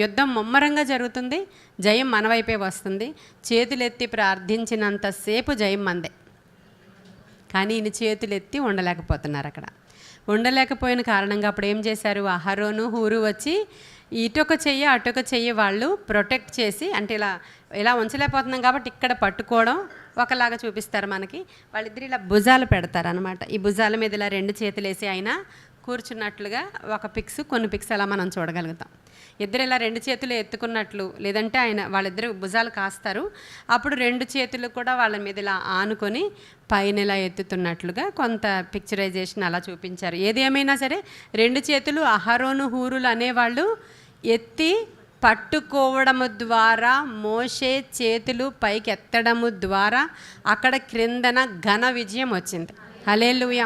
యుద్ధం ముమ్మరంగా జరుగుతుంది జయం మనవైపే వస్తుంది. చేతులెత్తి ప్రార్థించినంతసేపు జయం మందే. కానీ ఈయన చేతులెత్తి ఉండలేకపోతున్నారు అక్కడ. ఉండలేకపోయిన కారణంగా అప్పుడు ఏం చేశారు? అహరోను హూరు వచ్చి ఇటొక చెయ్యి అటొక చెయ్యి వాళ్ళు ప్రొటెక్ట్ చేసి అంటే ఇలా ఇలా ఉంచలేకపోతున్నాం కాబట్టి ఇక్కడ పట్టుకోవడం ఒకలాగా చూపిస్తారు మనకి. వాళ్ళిద్దరు ఇలా భుజాలు పెడతారు అనమాట ఈ భుజాల మీద ఇలా రెండు చేతులు వేసి ఆయన కూర్చున్నట్లుగా ఒక పిక్స్ కొన్ని పిక్స్ అలా మనం చూడగలుగుతాం. ఇద్దరు ఇలా రెండు చేతులు ఎత్తుకున్నట్లు లేదంటే ఆయన వాళ్ళిద్దరు భుజాలు కాస్తారు. అప్పుడు రెండు చేతులు కూడా వాళ్ళ మీద ఇలా ఆనుకొని పైన ఇలా ఎత్తుతున్నట్లుగా కొంత పిక్చరైజేషన్ అలా చూపించారు. ఏది ఏమైనా సరే రెండు చేతులు అహరోను హూరులు అనేవాళ్ళు ఎత్తి పట్టుకోవడము ద్వారా మోసే చేతులు పైకి ఎత్తడము ద్వారా అక్కడ క్రిందన ఘన విజయం వచ్చింది. హలేలుయ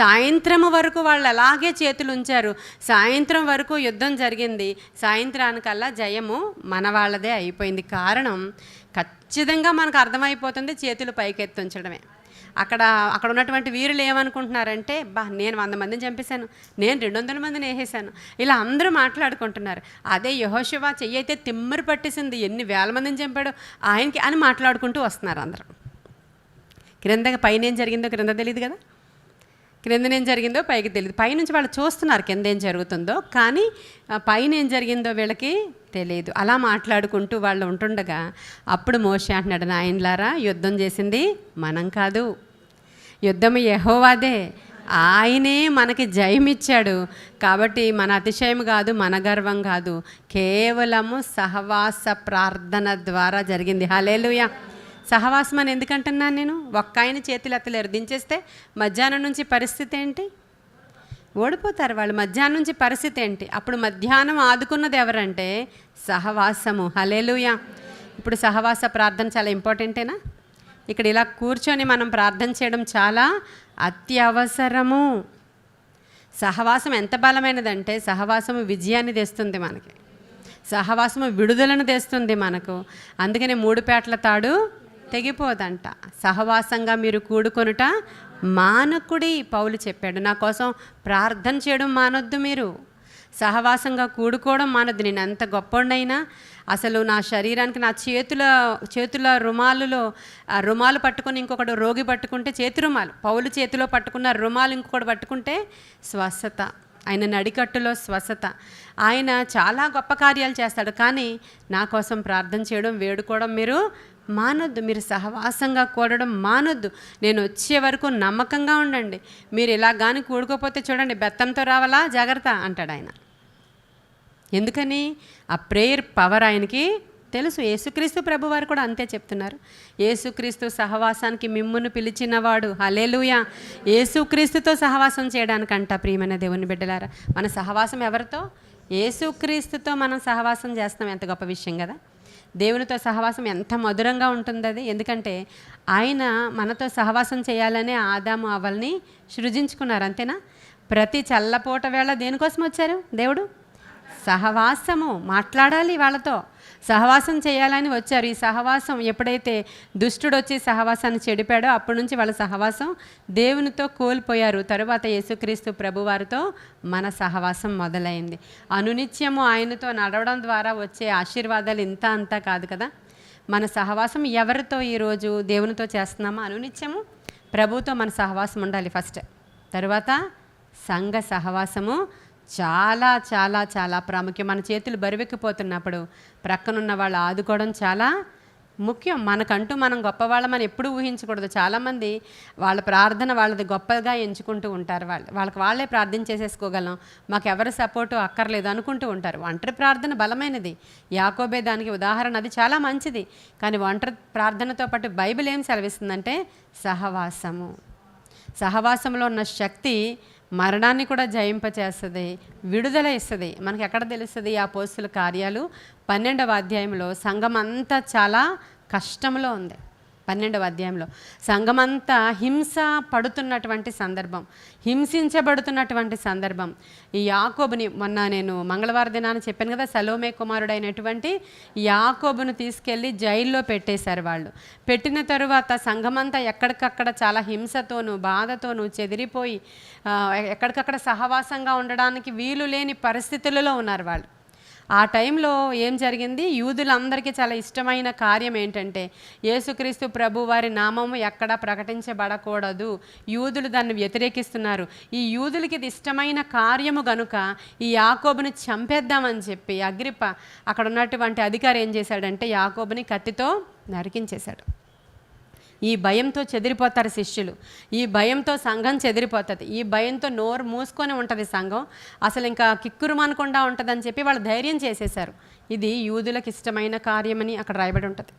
సాయంత్రం వరకు వాళ్ళు అలాగే చేతులు ఉంచారు సాయంత్రం వరకు యుద్ధం జరిగింది. సాయంత్రానికల్లా జయము మన వాళ్ళదే అయిపోయింది. కారణం ఖచ్చితంగా మనకు అర్థమైపోతుంది చేతులు పైకెత్తి ఉంచడమే అక్కడ అక్కడ ఉన్నటువంటి వీరులు ఏమనుకుంటున్నారంటే బా నేను వంద మందిని చంపేశాను. నేను రెండు వందల మందిని వేసేసాను ఇలా అందరూ మాట్లాడుకుంటున్నారు. అదే యహోశివా చెయ్యి అయితే తిమ్మరు పట్టేసింది. ఎన్ని వేల మందిని చంపాడు ఆయనకి అని మాట్లాడుకుంటూ వస్తున్నారు అందరూ. క్రింద పైన ఏం జరిగిందో క్రింద తెలియదు కదా? క్రింద ఏం జరిగిందో పైకి తెలియదు పైనుంచి వాళ్ళు చూస్తున్నారు కింద ఏం జరుగుతుందో కానీ పైన ఏం జరిగిందో వీళ్ళకి తెలియదు అలా మాట్లాడుకుంటూ వాళ్ళు ఉంటుండగా అప్పుడు మోషే అంటున్నాడు నాయనలారా యుద్ధం చేసింది మనం కాదు. యుద్ధం యహోవాదే. ఆయనే మనకి జయమిచ్చాడు. కాబట్టి మన అతిశయం కాదు మన గర్వం కాదు. కేవలము సహవాస ప్రార్థన ద్వారా జరిగింది. హలేలుయా సహవాసం అని ఎందుకంటున్నాను నేను? ఒక్క ఆయన చేతులు ఎత్తలేరు దించేస్తే మధ్యాహ్నం నుంచి పరిస్థితి ఏంటి? ఓడిపోతారు వాళ్ళు. మధ్యాహ్నం నుంచి పరిస్థితి ఏంటి? అప్పుడు మధ్యాహ్నం ఆదుకున్నది ఎవరంటే సహవాసము. హలేలుయా ఇప్పుడు సహవాస ప్రార్థన చాలా ఇంపార్టెంటేనా? ఇక్కడ ఇలా కూర్చొని మనం ప్రార్థన చేయడం చాలా అత్యవసరము. సహవాసం ఎంత బలమైనదంటే సహవాసము విజయాన్ని తెస్తుంది మనకి. సహవాసము విడుదలను తెస్తుంది మనకు. అందుకనే మూడు పేటల తాడు తెగిపోదంట. సహవాసంగా మీరు కూడుకొనుట మానకుడి పౌలు చెప్పాడు. నా కోసం ప్రార్థన చేయడం మానొద్దు మీరు. సహవాసంగా కూడుకోవడం మానొద్దు. నేను ఎంత గొప్పనైనా అసలు నా శరీరానికి నా చేతుల చేతుల రుమాలులో రుమాలు పట్టుకొని ఇంకొకడు రోగి పట్టుకుంటే చేతి రుమాలు. పౌలు చేతిలో పట్టుకున్న రుమాలు ఇంకొకటి పట్టుకుంటే స్వస్థత. ఆయన నడికట్టులో స్వస్థత. ఆయన చాలా గొప్ప కార్యాలు చేస్తాడు. కానీ నా కోసం ప్రార్థన చేయడం వేడుకోవడం మీరు మానొద్దు. మీరు సహవాసంగా కూడడం మానొద్దు. నేను వచ్చే వరకు నమ్మకంగా ఉండండి. మీరు ఇలా కానీ కూడుకోపోతే చూడండి బెత్తంతో రావాలా? జాగ్రత్త అంటాడు ఆయన. ఎందుకని? ఆ ప్రేయర్ పవర్ ఆయనకి తెలుసు. యేసుక్రీస్తు ప్రభు వారు కూడా అంతే చెప్తున్నారు. యేసుక్రీస్తు సహవాసానికి మిమ్మును పిలిచినవాడు. హలేలుయా యేసుక్రీస్తుతో సహవాసం చేయడానికంట ప్రియమైన దేవుని బిడ్డలారా. మన సహవాసం ఎవరితో? యేసుక్రీస్తుతో మనం సహవాసం చేస్తాం. ఎంత గొప్ప విషయం కదా. దేవునితో సహవాసం ఎంత మధురంగా ఉంటుంది అది ఎందుకంటే ఆయన మనతో సహవాసం చేయాలనే ఆదాము అవల్ని సృజించుకున్నారు అంతేనా? ప్రతి చల్లపూట వేళ దేనికోసం వచ్చారు దేవుడు? సహవాసము మాట్లాడాలి వాళ్ళతో. సహవాసం చేయాలని వచ్చారు. ఈ సహవాసం ఎప్పుడైతే దుష్టుడు వచ్చి సహవాసాన్ని చెడిపాడో అప్పటి నుంచి వాళ్ళ సహవాసం దేవునితో కోల్పోయారు. తరువాత యేసుక్రీస్తు ప్రభువారితో మన సహవాసం మొదలైంది. అనునిత్యము ఆయనతో నడవడం ద్వారా వచ్చే ఆశీర్వాదాలు ఇంత అంతా కాదు కదా? మన సహవాసం ఎవరితో ఈరోజు దేవునితో చేస్తున్నామో? అనునిత్యము ప్రభుతో మన సహవాసం ఉండాలి ఫస్ట్. తర్వాత సంఘ సహవాసము చాలా చాలా చాలా ప్రాముఖ్యం. మన చేతులు బరువెక్కిపోతున్నప్పుడు ప్రక్కనున్న వాళ్ళు ఆదుకోవడం చాలా ముఖ్యం. మనకంటూ మనం గొప్పవాళ్ళమని ఎప్పుడూ ఊహించకూడదు. చాలామంది వాళ్ళ ప్రార్థన వాళ్ళది గొప్పగా ఎంచుకుంటూ ఉంటారు వాళ్ళు. వాళ్ళకి వాళ్ళే ప్రార్థన చేసేసుకోగలం. మాకు ఎవరి సపోర్టు అక్కర్లేదు అనుకుంటూ ఉంటారు. ఒంటరి ప్రార్థన బలమైనది. యాకోబే దానికి ఉదాహరణ. అది చాలా మంచిది. కానీ ఒంటరి ప్రార్థనతో పాటు బైబిల్ ఏం సెలవిస్తుందంటే సహవాసము. సహవాసంలో ఉన్న శక్తి మరణాన్ని కూడా జయింపచేస్తుంది విడుదల ఇస్తుంది. మనకి ఎక్కడ తెలుస్తుంది ఆ పోస్తుల కార్యాలు? పన్నెండవ అధ్యాయంలో సంఘం అంతా చాలా కష్టంలో ఉంది. పన్నెండవ అధ్యాయంలో. సంఘమంతా హింస పడుతున్నటువంటి సందర్భం హింసించబడుతున్నటువంటి సందర్భం. ఈ యాకోబుని మొన్న నేను మంగళవార దినాన్ని చెప్పాను కదా సలోమే కుమారుడైనటువంటి యాకోబును తీసుకెళ్ళి జైల్లో పెట్టేశారు వాళ్ళు. పెట్టిన తరువాత సంఘమంతా ఎక్కడికక్కడ చాలా హింసతోనూ బాధతోనూ చెదిరిపోయి ఎక్కడికక్కడ సహవాసంగా ఉండడానికి వీలు లేని పరిస్థితులలో ఉన్నారు వాళ్ళు. ఆ టైంలో ఏం జరిగింది? యూదులందరికీ చాలా ఇష్టమైన కార్యం ఏంటంటే యేసుక్రీస్తు ప్రభు వారి నామము ఎక్కడా ప్రకటించబడకూడదు. యూదులు దాన్ని వ్యతిరేకిస్తున్నారు. ఈ యూదులకి ఇది ఇష్టమైన కార్యము గనుక ఈ యాకోబుని చంపేద్దామని చెప్పి అగ్రిప్ప అక్కడ ఉన్నటువంటి అధికారి ఏం చేశాడంటే యాకోబుని కత్తితో నరికించేశాడు. ఈ భయంతో చెదిరిపోతారు శిష్యులు. ఈ భయంతో సంఘం చెదిరిపోతుంది. ఈ భయంతో నోరు మూసుకొని ఉంటుంది సంఘం. అసలు ఇంకా కిక్కురుమనకుండా ఉంటుందని చెప్పి వాళ్ళు ధైర్యం చేసేశారు. ఇది యూదులకు ఇష్టమైన కార్యమని అక్కడ రాయబడి ఉంటుంది.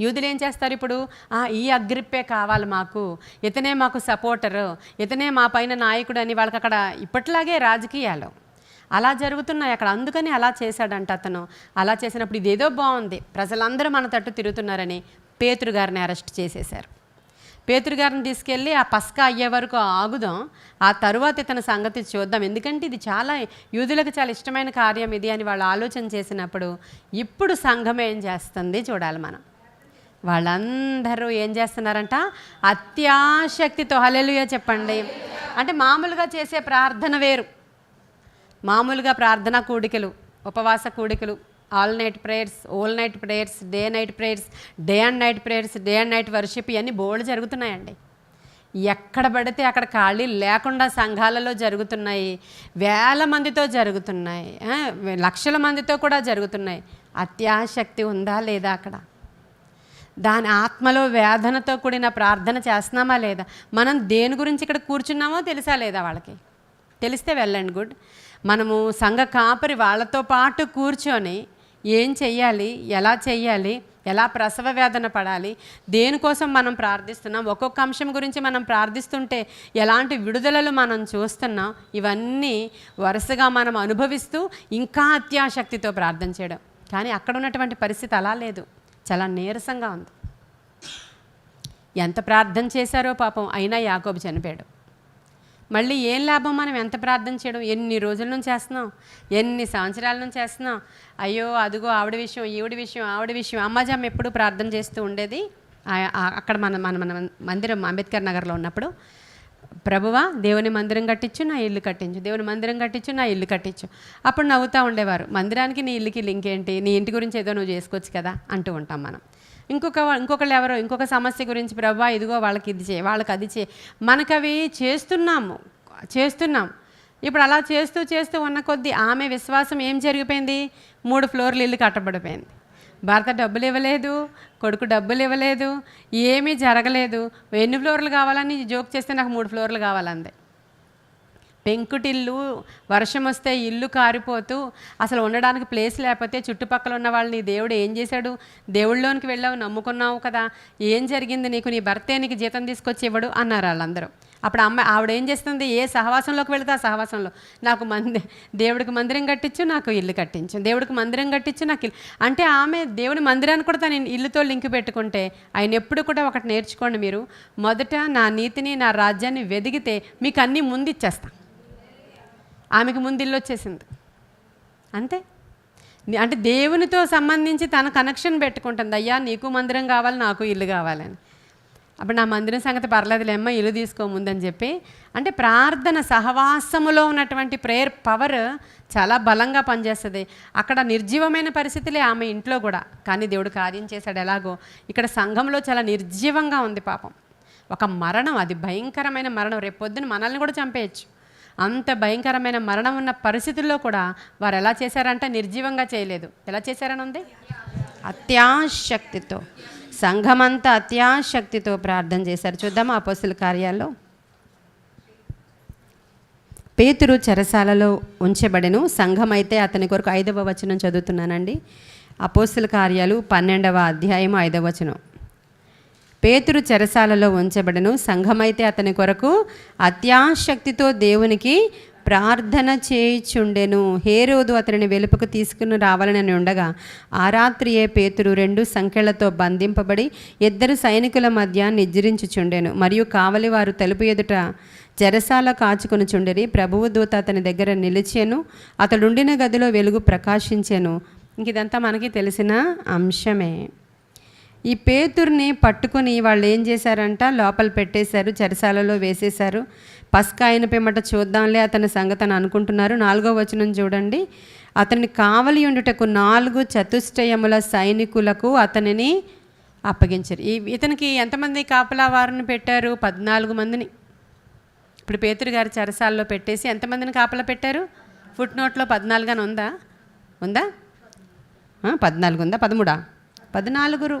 యూదులు ఏం చేస్తారు ఇప్పుడు? "ఆ, ఈ అగ్రిప్పే కావాలి మాకు. ఇతనే మాకు సపోర్టరు. ఇతనే మా పైన నాయకుడు అని వాళ్ళకి అక్కడ ఇప్పట్లాగే రాజకీయాలు. అలా జరుగుతున్నాయి అక్కడ. అందుకని అలా చేశాడంట అతను. అలా చేసినప్పుడు ఇదేదో బాగుంది. ప్రజలందరూ మన తట్టు తిరుగుతున్నారని పేతురు గారిని అరెస్ట్ చేసేశారు. పేతురు గారిని తీసుకెళ్ళి ఆ పస్కా అయ్యే వరకు ఆగుదాం ఆ తరువాత ఇతని సంగతి చూద్దాం. ఎందుకంటే ఇది చాలా యూదులకు చాలా ఇష్టమైన కార్యం ఇది అని వాళ్ళు ఆలోచన చేసినప్పుడు ఇప్పుడు సంఘం ఏం చేస్తుంది చూడాలి మనం. వాళ్ళందరూ ఏం చేస్తున్నారంట? అత్యాశక్తితో హలెలుయా చెప్పండి. అంటే మామూలుగా చేసే ప్రార్థన వేరు. మామూలుగా ప్రార్థన కూడికలు ఉపవాస కూడికలు all night prayers all night prayers day night prayers day and night prayers day and night worship ఇవన్నీ బోల్డ్ జరుగుతున్నాయండి. ఎక్కడ పడితే అక్కడ ఖాళీ లేకుండా సంఘాలలో జరుగుతున్నాయి. వేల మందితో జరుగుతున్నాయి. లక్షల మందితో కూడా జరుగుతున్నాయి. అత్యాశక్తి ఉందా లేదా అక్కడ? దాని ఆత్మలో వేదనతో కూడిన ప్రార్థన చేస్తున్నామా లేదా? మనం దేని గురించి ఇక్కడ కూర్చున్నామో తెలుసా లేదా వాళ్ళకి? తెలిస్తే వెళ్ళండి గుడ్. మనము సంఘ కాపరి వాళ్ళతో పాటు కూర్చొని ఏం చెయ్యాలి? ఎలా చెయ్యాలి? ఎలా ప్రసవ వేదన పడాలి? దేనికోసం మనం ప్రార్థిస్తున్నాం? ఒక్కొక్క అంశం గురించి మనం ప్రార్థిస్తుంటే ఎలాంటి విడుదలలు మనం చూస్తున్నాం? ఇవన్నీ వరుసగా మనం అనుభవిస్తూ ఇంకా అత్యాశక్తితో ప్రార్థన చేయడం. కానీ అక్కడ ఉన్నటువంటి పరిస్థితి అలా లేదు. చాలా నీరసంగా ఉంది. ఎంత ప్రార్థన చేశారో పాపం అయినా యాకోబు చనిపోయాడు. మళ్ళీ ఏం లాభం మనం ఎంత ప్రార్థన చేయడం? ఎన్ని రోజుల నుంచి చేస్తున్నాం? ఎన్ని సంవత్సరాల నుంచి చేస్తున్నాం? అయ్యో అదిగో ఆవిడ విషయం ఈవిడ విషయం ఆవిడ విషయం. అమ్మాజామ్ ఎప్పుడు ప్రార్థన చేస్తూ ఉండేది? అక్కడ మన మన మన మందిరం అంబేద్కర్ నగర్లో ఉన్నప్పుడు. ప్రభువా దేవుని మందిరం కట్టించు నా ఇల్లు కట్టించు. దేవుని మందిరం కట్టించు నా ఇల్లు కట్టించు. అప్పుడు నవ్వుతూ ఉండేవారు. మందిరానికి నీ ఇల్లుకి లింక్ ఏంటి? నీ ఇంటి గురించి ఏదో నువ్వు చేసుకోవచ్చు కదా? అంటూ ఉంటాం మనం. ఇంకొక ఇంకొకళ్ళు ఎవరో ఇంకొక సమస్య గురించి ప్రభా ఇదిగో వాళ్ళకి ఇది చేయి వాళ్ళకి అది చేయి. మనకు అవి చేస్తున్నాము చేస్తున్నాం. ఇప్పుడు అలా చేస్తూ చేస్తూ ఉన్న కొద్దీ ఆమె విశ్వాసం ఏం జరిగిపోయింది? మూడు ఫ్లోర్లు ఇల్లు కట్టబడిపోయింది. భర్త డబ్బులు ఇవ్వలేదు కొడుకు డబ్బులు ఇవ్వలేదు ఏమీ జరగలేదు. ఎన్ని ఫ్లోర్లు కావాలని జోక్ చేస్తే నాకు మూడు ఫ్లోర్లు కావాలంది. పెంకుటిల్లు వర్షం వస్తే ఇల్లు కారిపోతూ అసలు ఉండడానికి ప్లేస్ లేకపోతే చుట్టుపక్కల ఉన్న వాళ్ళని దేవుడు ఏం చేశాడు? దేవుళ్ళలోనికి వెళ్ళావు నమ్ముకున్నావు కదా. ఏం జరిగింది నీకు? నీ భర్తే నీకు జీతం తీసుకొచ్చి ఇవ్వడు అన్నారు వాళ్ళందరూ. అప్పుడు అమ్మాయి ఆవిడ ఏం చేస్తుంది? ఏ సహవాసంలోకి వెళితే? ఆ సహవాసంలో. నాకు మంది దేవుడికి మందిరం కట్టించు నాకు ఇల్లు కట్టించు. దేవుడికి మందిరం కట్టించు నాకు ఇల్లు. అంటే ఆమె దేవుడి మందిరాన్ని కూడా తన ఇల్లుతో లింక్ పెట్టుకుంటే ఆయన ఎప్పుడు కూడా ఒకటి నేర్చుకోండి మీరు. మొదట నా నీతిని నా రాజ్యాన్ని వెదిగితే మీకు అన్నీ ముందు ఇచ్చేస్తాను ఆమెకు ముందు ఇల్లు వచ్చేసింది. అంతే. అంటే దేవునితో సంబంధించి తన కనెక్షన్ పెట్టుకుంటుంది. అయ్యా నీకు మందిరం కావాలి నాకు ఇల్లు కావాలని అప్పుడు నా మందిరం సంగతి పర్లేదులేమ్మ ఇల్లు తీసుకోముందని చెప్పి అంటే ప్రార్థన సహవాసములో ఉన్నటువంటి ప్రేయర్ పవర్ చాలా బలంగా పనిచేస్తుంది. అక్కడ నిర్జీవమైన పరిస్థితులే ఆమె ఇంట్లో కూడా. కానీ దేవుడు కార్యం చేశాడు ఎలాగో. ఇక్కడ సంఘంలో చాలా నిర్జీవంగా ఉంది పాపం. ఒక మరణం అది భయంకరమైన మరణం. రేపొద్దున మనల్ని కూడా చంపేయచ్చు. అంత భయంకరమైన మరణం ఉన్న పరిస్థితుల్లో కూడా వారు ఎలా చేశారంటే నిర్జీవంగా చేయలేదు. ఎలా చేశారని ఉంది? అత్యాశక్తితో. సంఘమంతా అత్యాశక్తితో ప్రార్థన చేశారు. చూద్దామా అపోస్తుల కార్యాల్లో. పేతురు చెరసాలలో ఉంచబడెను. సంఘమైతే అతని కొరకు ఐదవ వచనం చదువుతున్నానండి. అపోస్తుల కార్యాలు పన్నెండవ అధ్యాయం ఐదవ వచనం. పేతురు చెరసాలలో ఉంచబడను. సంఘమైతే అతని కొరకు అత్యాశక్తితో దేవునికి ప్రార్థన చేయుచుండెను. హేరోదు అతనిని వెలుపకు తీసుకుని రావాలని ఉండగా ఆ రాత్రియే పేతురు రెండు సంఖ్యలతో బంధింపబడి ఇద్దరు సైనికుల మధ్య నిద్రించుచుండెను. మరియు కావలి వారు తలుపు ఎదుట చెరసాల కాచుకొని చుండెరి ప్రభువు దూత అతని దగ్గర నిలిచెను. అతడుండిన గదిలో వెలుగు ప్రకాశించెను. ఇంక ఇదంతా మనకి తెలిసిన అంశమే. ఈ పేతుర్ని పట్టుకొని వాళ్ళు ఏం చేశారంట? లోపల పెట్టేశారు చెరసాలలో వేసేశారు. పస్కా అయిన పిమ్మట చూద్దాంలే అతని సంగతి అని అనుకుంటున్నారు. నాలుగో వచనం చూడండి. అతని కావలి ఉండుటకు నాలుగు చతుష్టయముల సైనికులకు అతనిని అప్పగించారు. ఈ ఇతనికి ఎంతమంది కాపలా వారిని పెట్టారు? పద్నాలుగు మందిని. ఇప్పుడు పేతురు గారి చెరసాలలో పెట్టేసి ఎంతమందిని కాపలా పెట్టారు? ఫుట్ నోట్లో పద్నాలుగు అని ఉందా? ఉందా? పద్నాలుగు ఉందా? పదమూడా? పద్నాలుగురు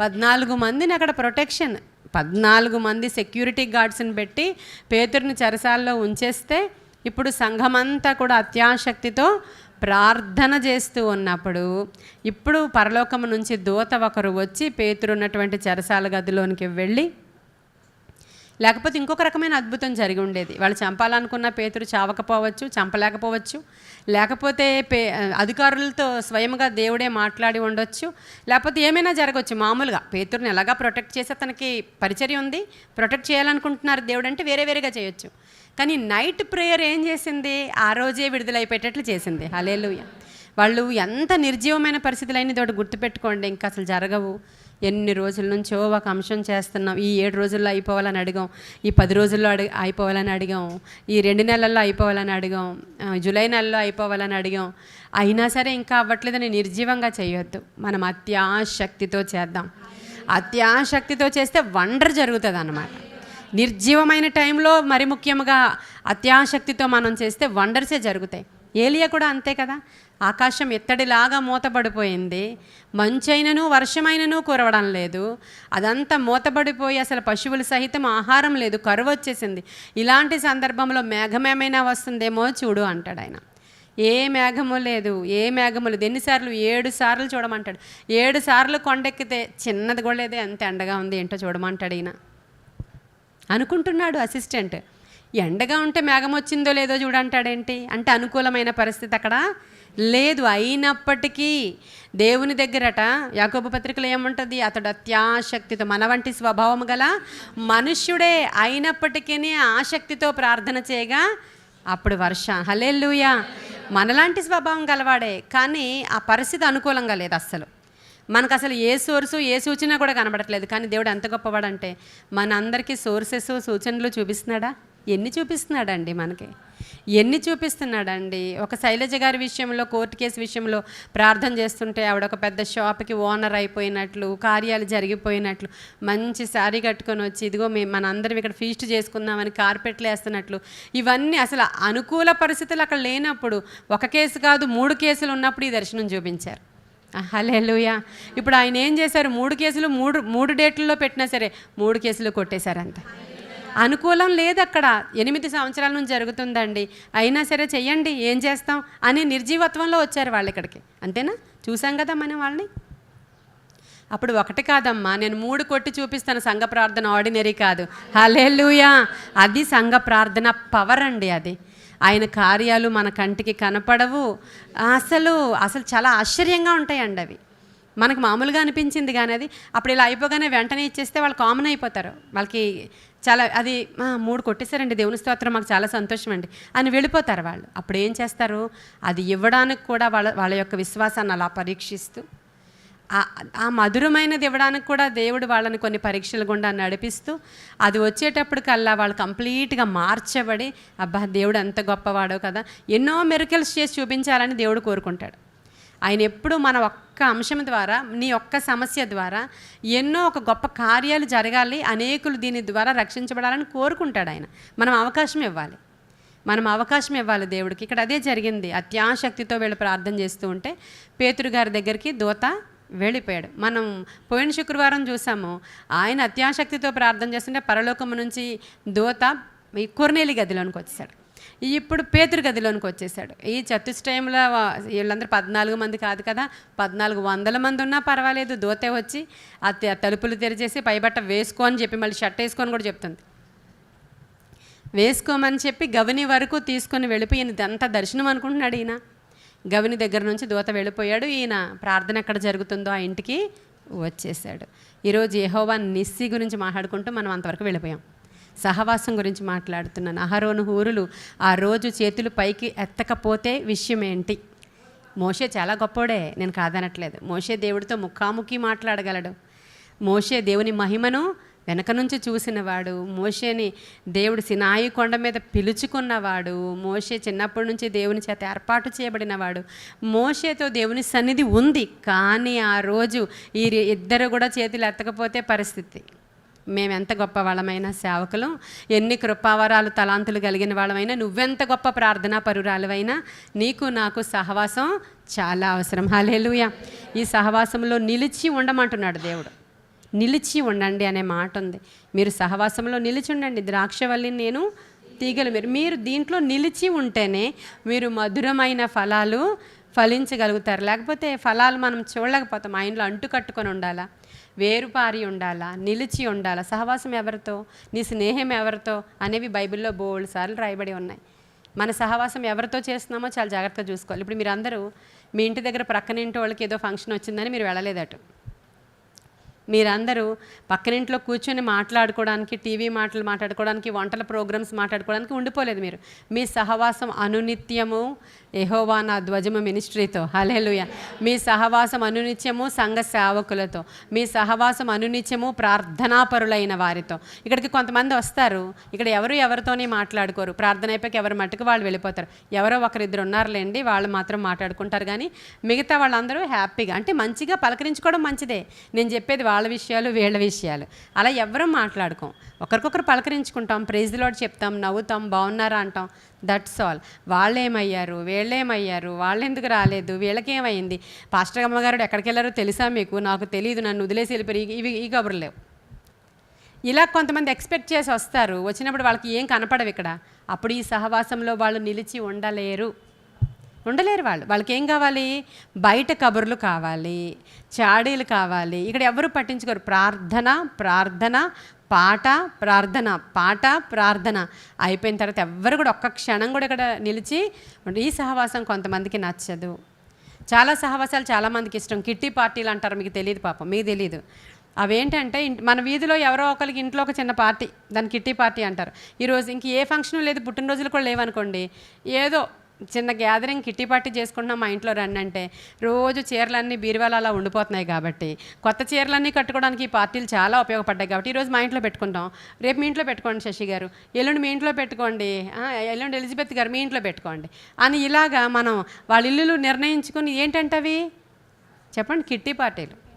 పద్నాలుగు మందిని అక్కడ ప్రొటెక్షన్ పద్నాలుగు మంది సెక్యూరిటీ గార్డ్స్ని పెట్టి పేతురుని చెరసాల్లో ఉంచేస్తే ఇప్పుడు సంఘమంతా కూడా అత్యాశక్తితో ప్రార్థన చేస్తూ ఉన్నప్పుడు ఇప్పుడు పరలోకము నుంచి దూత ఒకరు వచ్చి పేతురు ఉన్నటువంటి చెరసాల గదిలోనికి వెళ్ళి లేకపోతే ఇంకొక రకమైన అద్భుతం జరిగి ఉండేది. వాళ్ళు చంపాలనుకున్న పేతురు చావకపోవచ్చు చంపలేకపోవచ్చు. లేకపోతే పే అధికారులతో స్వయంగా దేవుడే మాట్లాడి ఉండొచ్చు. లేకపోతే ఏమైనా జరగవచ్చు మామూలుగా పేతురుని ఎలాగా ప్రొటెక్ట్ చేసి అతనికి పరిచర్య ఉంది. ప్రొటెక్ట్ చేయాలనుకుంటున్నారు దేవుడు అంటే వేరే వేరేగా చేయొచ్చు. కానీ నైట్ ప్రేయర్ ఏం చేసింది? ఆ రోజే విడుదలైపోయేటట్లు చేసింది. హలేలుయ వాళ్ళు ఎంత నిర్జీవమైన పరిస్థితులు అయినది ఒకటి గుర్తుపెట్టుకోండి. ఇంకా అసలు జరగవు. ఎన్ని రోజుల నుంచో ఒక అంశం చేస్తున్నాం. ఈ ఏడు రోజుల్లో అయిపోవాలని అడిగాం. ఈ పది రోజుల్లో అడి అయిపోవాలని అడిగాం. ఈ రెండు నెలల్లో అయిపోవాలని అడిగాం. జూలై నెలలో అయిపోవాలని అడిగాం. అయినా సరే ఇంకా అవ్వట్లేదని నిర్జీవంగా చేయొద్దు. మనం అత్యాశక్తితో చేద్దాం. అత్యాశక్తితో చేస్తే వండర్ జరుగుతుంది అన్నమాట నిర్జీవమైన టైంలో మరి ముఖ్యంగా అత్యాశక్తితో మనం చేస్తే వండర్సే జరుగుతాయి. ఏలియా కూడా అంతే కదా. ఆకాశం ఎత్తడిలాగా మూతబడిపోయింది మంచైనను వర్షమైనను కురవడం లేదు. అదంతా మూతబడిపోయి అసలు పశువులు సహితం ఆహారం లేదు. కరువు వచ్చేసింది. ఇలాంటి సందర్భంలో మేఘమేమైనా వస్తుందేమో చూడు అంటాడు ఆయన. ఏ మేఘము లేదు. ఏ మేఘము లేదు. ఎన్నిసార్లు? ఏడు సార్లు చూడమంటాడు. ఏడు సార్లు కొండెక్కితే చిన్నది కూడా లేదే. అంత ఎండగా ఉంది. ఏంటో చూడమంటాడు ఈయన. అనుకుంటున్నాడు అసిస్టెంట్. ఎండగా ఉంటే మేఘం వచ్చిందో లేదో చూడంటాడేంటి? అంటే అనుకూలమైన పరిస్థితి అక్కడ లేదు. అయినప్పటికీ దేవుని దగ్గరట యాకోబ పత్రికలో ఏముంటుంది? అతడు అత్యాశక్తితో మన వంటి స్వభావం గల మనుష్యుడే అయినప్పటికీ ఆసక్తితో ప్రార్థన చేయగా అప్పుడు వర్ష. హలెల్లుయా! మనలాంటి స్వభావం గలవాడే కానీ ఆ పరిస్థితి అనుకూలంగా లేదు అస్సలు. మనకు అసలు ఏ సోర్సు ఏ సూచన కూడా కనబడట్లేదు. కానీ దేవుడు ఎంత గొప్పవాడంటే మన అందరికీ సోర్సెస్ సూచనలు చూపిస్తున్నాడా? ఎన్ని చూపిస్తున్నాడండి మనకి? ఎన్ని చూపిస్తున్నాడండి? ఒక శైలజ గారి విషయంలో కోర్టు కేసు విషయంలో ప్రార్థన చేస్తుంటే ఆవిడ ఒక పెద్ద షాప్కి ఓనర్ అయిపోయినట్లు కార్యాలు జరిగిపోయినట్లు మంచి శారీ కట్టుకొని వచ్చి ఇదిగో మేము మనందరం ఇక్కడ ఫీస్ట్ చేసుకుందామని కార్పెట్లు వేస్తున్నట్లు ఇవన్నీ అసలు అనుకూల పరిస్థితులు అక్కడ లేనప్పుడు ఒక కేసు కాదు మూడు కేసులు ఉన్నప్పుడు ఈ దర్శనం చూపించారు. హలేలుయా ఇప్పుడు ఆయన ఏం చేశారు? మూడు కేసులు మూడు మూడు డేట్లలో పెట్టినా సరే మూడు కేసులు కొట్టేశారు అనుకూలం లేదు అక్కడ. ఎనిమిది సంవత్సరాల నుంచి జరుగుతుందండి. అయినా సరే చెయ్యండి ఏం చేస్తాం అని నిర్జీవత్వంలో వచ్చారు వాళ్ళు ఇక్కడికి. అంతేనా? చూసాం కదా మనం వాళ్ళని? అప్పుడు ఒకటి కాదమ్మా నేను మూడు కొట్టి చూపిస్తాను సంఘ ప్రార్థన ఆర్డినరీ కాదు. హలేలుయా అది సంఘ ప్రార్థన పవర్ అండి అది. ఆయన కార్యాలు మన కంటికి కనపడవు. అసలు అసలు చాలా ఆశ్చర్యంగా ఉంటాయండి అవి. మనకు మామూలుగా అనిపించింది కానీ అది అప్పుడు ఇలా అయిపోగానే వెంటనే ఇచ్చేస్తే వాళ్ళు కామన్ అయిపోతారు. వాళ్ళకి చాలా అది మూడు కొట్టేశారండి. దేవుని స్తోత్రం మాకు చాలా సంతోషం అండి. అని వెళ్ళిపోతారు వాళ్ళు. అప్పుడు ఏం చేస్తారు? అది ఇవ్వడానికి కూడా వాళ్ళ వాళ్ళ యొక్క విశ్వాసాన్ని అలా పరీక్షిస్తూ ఆ- మధురమైనది ఇవ్వడానికి కూడా దేవుడు వాళ్ళని కొన్ని పరీక్షల గుండా నడిపిస్తూ అది వచ్చేటప్పటికల్లా వాళ్ళు కంప్లీట్గా మార్చబడి అబ్బా దేవుడు ఎంత గొప్పవాడో కదా ఎన్నో మెరికల్స్ చేసి చూపించాలని దేవుడు కోరుకుంటాడు. ఆయన ఎప్పుడు మన ఒక్క అంశం ద్వారా నీ ఒక్క సమస్య ద్వారా ఎన్నో ఒక గొప్ప కార్యాలు జరగాలి అనేకులు దీని ద్వారా రక్షించబడాలని కోరుకుంటాడు ఆయన. మనం అవకాశం ఇవ్వాలి. మనం అవకాశం ఇవ్వాలి దేవుడికి. ఇక్కడ అదే జరిగింది. అత్యాశక్తితో వీళ్ళు ప్రార్థన చేస్తూ ఉంటే పేతురు గారి దగ్గరికి దూత వెళ్ళిపోయాడు. మనం పోయిన శుక్రవారం చూసాము ఆయన అత్యాశక్తితో ప్రార్థన చేస్తుంటే పరలోకము నుంచి దూత ఈ కొర్నేలి గదిలోనికి వచ్చాడు ఇప్పుడు పేతురు గదిలోనికి వచ్చేసాడు. ఈ చతుష్టయంలో వీళ్ళందరూ పద్నాలుగు మంది కాదు కదా పద్నాలుగు వందల మంది ఉన్నా పర్వాలేదు. దోతే వచ్చి ఆ త- తలుపులు తెరిచేసి పైబట్ట వేసుకో అని చెప్పి మళ్ళీ షర్ట్ వేసుకొని కూడా చెప్తుంది. వేసుకోమని చెప్పి గవిని వరకు తీసుకొని వెళ్ళిపోయి ఇదంతా దర్శనం అనుకుంటున్నాడు ఈయన. గవిని దగ్గర నుంచి దూత వెళ్ళిపోయాడు. ఈయన ప్రార్థన ఎక్కడ జరుగుతుందో ఆ ఇంటికి వచ్చేసాడు. ఈరోజు యెహోవా నిస్సి గురించి మాట్లాడుకుంటూ మనం అంతవరకు వెళ్ళిపోయాం. సహవాసం గురించి మాట్లాడుతున్నాను. అహరోను హూరులు ఆ రోజు చేతులు పైకి ఎత్తకపోతే విషయం ఏంటి మోషే చాలా గొప్పోడే నేను కాదనట్లేదు. మోషే దేవుడితో ముఖాముఖి మాట్లాడగలడు. మోషే దేవుని మహిమను వెనక నుంచి చూసినవాడు మోషేని దేవుడు సినాయి కొండ మీద పిలుచుకున్నవాడు మోషే చిన్నప్పటి నుంచి దేవుని చేత ఏర్పాటు చేయబడినవాడు. మోషేతో దేవుని సన్నిధి ఉంది కానీ ఆ రోజు ఈ ఇద్దరు కూడా చేతులు ఎత్తకపోతే పరిస్థితి. మేము ఎంత గొప్ప వాళ్ళమైనా సేవకులం ఎన్ని కృపావరాలు తలాంతులు కలిగిన వాళ్ళమైనా నువ్వెంత గొప్ప ప్రార్థనా పరురాలువైనా నీకు నాకు సహవాసం చాలా అవసరం. హాలేలుయ ఈ సహవాసంలో నిలిచి ఉండమంటున్నాడు దేవుడు. నిలిచి ఉండండి అనే మాట ఉంది మీరు సహవాసంలో నిలిచి ఉండండి. ద్రాక్షవల్లి నేను తీగలు మీరు మీరు దీంట్లో నిలిచి ఉంటేనే మీరు మధురమైన ఫలాలు ఫలించగలుగుతారు. లేకపోతే ఫలాలు మనం చూడలేకపోతాం. ఆయనలో అంటుకట్టుకొని అంటు కట్టుకొని ఉండాలా? వేరుపారి ఉండాలా నిలిచి ఉండాలా? సహవాసం ఎవరితో? నీ స్నేహం ఎవరితో? అనేవి బైబిల్లో బోల్డ్ సార్లు రాయబడి ఉన్నాయి. మన సహవాసం ఎవరితో చేస్తున్నామో చాలా జాగ్రత్తగా చూసుకోవాలి. ఇప్పుడు మీరు అందరూ మీ ఇంటి దగ్గర ప్రక్కన ఇంటి వాళ్ళకి ఏదో ఫంక్షన్ వచ్చిందని మీరు వెళ్ళలేదట. మీరందరూ పక్కనింట్లో కూర్చొని మాట్లాడుకోవడానికి టీవీ మాటలు మాట్లాడుకోవడానికి వంటల ప్రోగ్రామ్స్ మాట్లాడుకోవడానికి ఉండిపోలేదు మీరు. మీ సహవాసం అనునిత్యము ఎహోవా నా ధ్వజము మినిస్ట్రీతో. హలేలుయ మీ సహవాసం అనునిత్యము సంఘ సేవకులతో. మీ సహవాసం అనునిత్యము ప్రార్థనాపరులైన వారితో. ఇక్కడికి కొంతమంది వస్తారు. ఇక్కడ ఎవరు ఎవరితోనే మాట్లాడుకోరు. ప్రార్థన అయిపోయి ఎవరి మట్టుకు వాళ్ళు వెళ్ళిపోతారు. ఎవరో ఒకరిద్దరు ఉన్నారులేండి వాళ్ళు మాత్రం మాట్లాడుకుంటారు. కానీ మిగతా వాళ్ళందరూ హ్యాపీగా అంటే మంచిగా పలకరించుకోవడం మంచిదే. నేను చెప్పేది వాళ్ళ విషయాలు వీళ్ళ విషయాలు. అలా ఎవరూ మాట్లాడుకోం. ఒకరికొకరు పలకరించుకుంటాం. ప్రైజ్లోడ్ చెప్తాం నవ్వుతాం బాగున్నారా అంటాం. దట్స్ ఆల్ వాళ్ళేమయ్యారు? వీళ్ళేమయ్యారు? వాళ్ళు ఎందుకు రాలేదు? వీళ్ళకేమైంది? పాస్టర్ అమ్మగారు ఎక్కడికి వెళ్ళారో తెలుసా మీకు? నాకు తెలియదు నన్ను వదిలేసి వెళ్ళిపోయి ఇవి ఈ కబుర్లు లేవు. ఇలా కొంతమంది ఎక్స్పెక్ట్ చేసి వస్తారు. వచ్చినప్పుడు వాళ్ళకి ఏం కనపడవు ఇక్కడ. అప్పుడు ఈ సహవాసంలో వాళ్ళు నిలిచి ఉండలేరు. ఉండలేరు వాళ్ళు. వాళ్ళకి ఏం కావాలి? బయట కబుర్లు కావాలి చాడీలు కావాలి. ఇక్కడ ఎవరు పట్టించుకోరు. ప్రార్థన ప్రార్థన పాట ప్రార్థన పాట ప్రార్థన. అయిపోయిన తర్వాత ఎవ్వరు కూడా ఒక్క క్షణం కూడా ఇక్కడ నిలిచి ఈ సహవాసం కొంతమందికి నచ్చదు. చాలా సహవాసాలు చాలామందికి ఇష్టం. కిట్టి పార్టీలు అంటారు మీకు తెలియదు పాపం. మీకు తెలియదు అవేంటంటే మన వీధిలో ఎవరో ఒకరికి ఇంట్లో ఒక చిన్న పార్టీ దాని కిట్టి పార్టీ అంటారు. ఈరోజు ఇంక ఏ ఫంక్షన్ లేదు పుట్టినరోజులు కూడా లేవనుకోండి ఏదో చిన్న గ్యాదరింగ్ కిట్టి పార్టీ చేసుకుంటున్నాం మా ఇంట్లో రండి అంటే రోజు చీరలన్నీ బీరువాలు అలా ఉండిపోతున్నాయి కాబట్టి కొత్త చీరలన్నీ కట్టుకోవడానికి ఈ పార్టీలు చాలా ఉపయోగపడ్డాయి కాబట్టి ఈరోజు మా ఇంట్లో పెట్టుకుంటాం. రేపు మీ ఇంట్లో పెట్టుకోండి శశి గారు. ఎల్లుండి మీ ఇంట్లో పెట్టుకోండి. ఎల్లుండి ఎలిజబెత్ గారు మీ ఇంట్లో పెట్టుకోండి. అని ఇలాగా మనం వాళ్ళ ఇల్లులు నిర్ణయించుకుని ఏంటంటే అవి చెప్పండి కిట్టి పార్టీలు.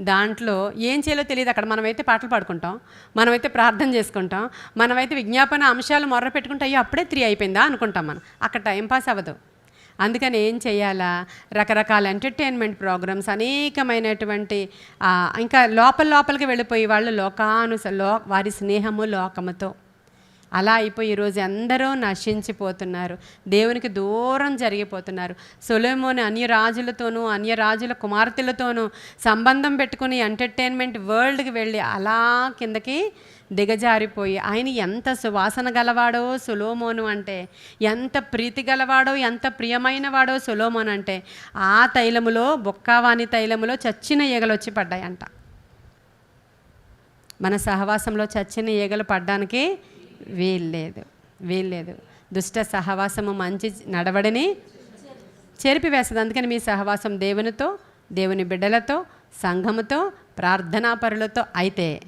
దాంట్లో ఏం చేయాలో తెలియదు. అక్కడ మనమైతే పాటలు పాడుకుంటాం. మనమైతే ప్రార్థన చేసుకుంటాం. మనమైతే విజ్ఞాపన అంశాలు మొర్ర పెట్టుకుంటే అయ్యో అప్పుడే త్రీ అయిపోయిందా అనుకుంటాం మనం. అక్కడ టైం పాస్ అవ్వదు. అందుకని ఏం చేయాలా? రకరకాల ఎంటర్టైన్మెంట్ ప్రోగ్రామ్స్ అనేకమైనటువంటి ఇంకా లోపల లోపలికి వెళ్ళిపోయి వాళ్ళు లోకాను లో వారి స్నేహము లోకముతో. అలా అయిపోయి ఈరోజు అందరూ నశించిపోతున్నారు. దేవునికి దూరం జరిగిపోతున్నారు. సొలోమోని అన్య రాజులతోనూ అన్య రాజుల కుమార్తెలతోనూ సంబంధం పెట్టుకుని ఎంటర్టైన్మెంట్ వరల్డ్కి వెళ్ళి అలా కిందకి దిగజారిపోయి ఆయన ఎంత సువాసన గలవాడో సులోమోను అంటే ఎంత ప్రీతి గలవాడో ఎంత ప్రియమైనవాడో సులోమోను అంటే ఆ తైలములో బొక్కావాణి తైలములో చచ్చిన ఈగలు వచ్చి పడ్డాయంట. మన సహవాసంలో చచ్చిన ఈగలు పడ్డానికి వీల్లేదు వీల్లేదు. దుష్ట సహవాసము మంచి నడవడిని చెరిపివేస్తుంది అందుకని మీ సహవాసం దేవునితో దేవుని బిడ్డలతో సంఘముతో ప్రార్థనాపరులతో అయితే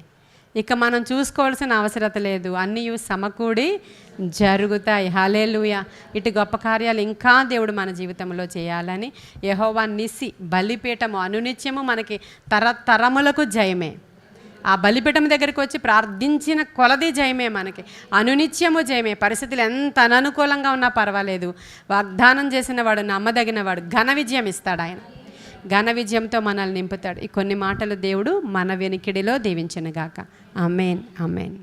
ఇక మనం చూసుకోవాల్సిన అవసరత లేదు. అన్నీ సమకూడి జరుగుతాయి. హలేలుయ ఇటు గొప్ప కార్యాలు ఇంకా దేవుడు మన జీవితంలో చేయాలని యహోవా నిసి బలిపీఠము అనునిత్యము మనకి తరతరములకు జయమే. ఆ బలిపీఠం దగ్గరికి వచ్చి ప్రార్థించిన కొలది జయమే మనకి. అనునిత్యము జయమే. పరిస్థితులు ఎంత అననుకూలంగా ఉన్నా పర్వాలేదు. వాగ్దానం చేసిన వాడు నమ్మదగిన వాడు. ఘన విజయం ఇస్తాడు ఆయన. ఘన విజయంతో మనల్ని నింపుతాడు. ఈ కొన్ని మాటలు దేవుడు మన వెనికిడిలో దీవించనుగాక. అమేన్ అమేన్